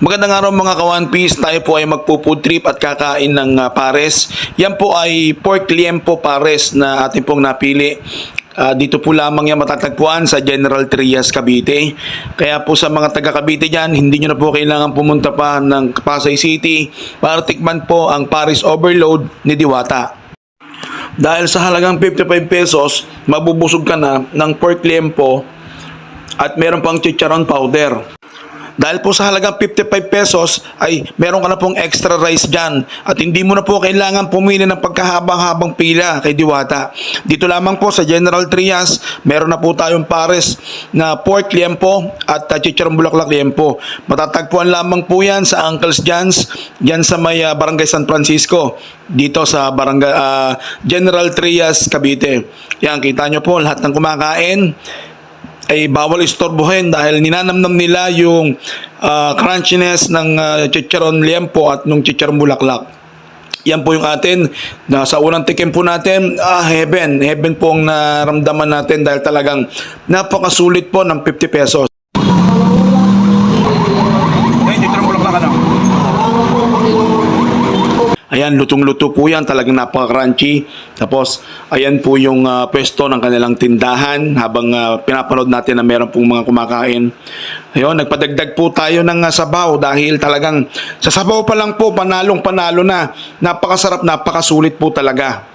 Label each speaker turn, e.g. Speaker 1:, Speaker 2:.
Speaker 1: Magandang araw mga ka-One Piece. Tayo po ay magpo-food trip at kakain ng ah, pares. Yan po ay pork liempo pares na ating pong napili. Ah, dito po lamang yan matatagpuan sa General Trias, Cavite. Kaya po sa mga taga Cavite dyan, hindi nyo na po kailangan pumunta pa ng Pasay City para tikman po ang Paris Overload ni Diwata. Dahil sa halagang 55 pesos, mabubusog ka na ng pork liempo at meron pang chicharon powder. Dahil po sa halagang 55 pesos ay meron ka na pong extra rice dyan at hindi mo na po kailangan pumili ng pagkahabang-habang pila kay Diwata. Dito lamang po sa General Trias, meron na po tayong pares na pork liempo at uh, chicharong bulaklak liempo. Matatagpuan lamang po yan sa Uncle's Jan's, yan sa may ah, Barangay San Francisco, dito sa Barangay ah, General Trias, Cavite. Yan, kita nyo po lahat ng kumakain ay bawal istorbohin dahil ninanamnam nila yung ah, crunchiness ng ah, chicharon liempo at nung chicharon bulaklak. Yan po yung atin. Na sa unang tikim po natin, ah, heaven. Heaven po ang naramdaman natin dahil talagang napakasulit po ng 50 pesos. Ayan, lutong-luto po yan. Talagang napaka-crunchy. Tapos, ayan po yung ah, pwesto ng kanilang tindahan habang ah, pinapanood natin na meron pong mga kumakain. Ayun, nagpadagdag po tayo ng ah, sabaw dahil talagang sa sabaw pa lang po, panalong panalo na. Napakasarap, napakasulit po talaga.